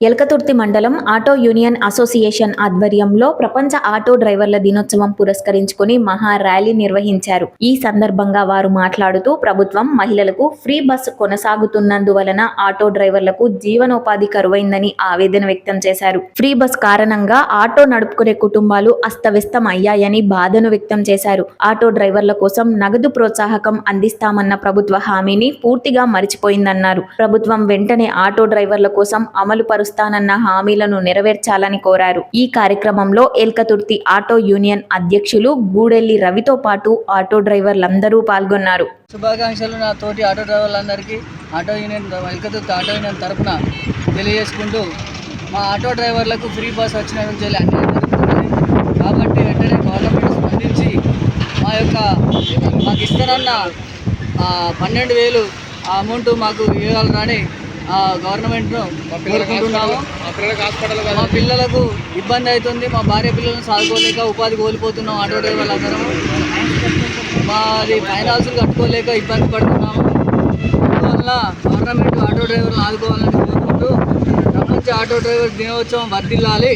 ఎలకతుర్తి మండలం auto union association ఆధ్వర్యంలో ప్రపంచ ఆటో డ్రైవర్ల దినోత్సవం పురస్కరించుకుని మహా ర్యాలీ నిర్వహించారు. ఈ సందర్భంగా వారు మాట్లాడుతూ ప్రభుత్వం మహిళలకు ఫ్రీ బస్ కొనసాగుతున్నందువలన ఆటో డ్రైవర్లకు జీవనోపాధి కరువైందని ఆవేదన వ్యక్తం చేశారు. ఫ్రీ బస్ కారణంగా ఆటో నడుపుకునే కుటుంబాలు అస్తవ్యస్తం అయ్యాయని బాధను వ్యక్తం చేశారు. ఆటో డ్రైవర్ల కోసం నగదు ప్రోత్సాహకం అందిస్తామన్న ప్రభుత్వ హామీని పూర్తిగా మరిచిపోయిందన్నారు. ప్రభుత్వం వెంటనే ఆటో డ్రైవర్ల కోసం అమలు పరుస్తానన్న హామీలను నెరవేర్చాలని కోరారు. ఈ కార్యక్రమంలో ఎల్కతుర్తి ఆటో యూనియన్ అధ్యక్షులు గూడెల్లి రవితో పాటు ఆటో డ్రైవర్లందరూ పాల్గొన్నారు. శుభాకాంక్షలు నా తోటి auto డ్రైవర్లందరికీ auto union Elkathurthi auto union తరపున తెలియజేసుకుంటూ మా ఆటో డ్రైవర్లకు ఫ్రీ బస్ వచ్చిన నుంచి కాబట్టి వెంటనే గవర్నమెంట్ స్పందించి మా యొక్క మాకు ఇస్తానన్న పన్నెండు వేలు ఆ అమౌంట్ మాకు ఇవ్వాలని కోరుకుంటున్నాము మా పిల్లలకు ఇబ్బంది అవుతుంది. మా భార్య పిల్లలను సాదుకోలేక ఉపాధి కోల్పోతున్నాం ఆటో డ్రైవర్లు అందరం. మాది ఫైనాన్స్ కట్టుకోలేక ఇబ్బంది పడుతున్నాము. అందువల్ల గవర్నమెంట్ ఆటో డ్రైవర్లు ఆదుకోవాలని కోరుకుంటూ ప్రపంచ ఆటో డ్రైవర్ దినోత్సవం వర్ధిల్లాలి.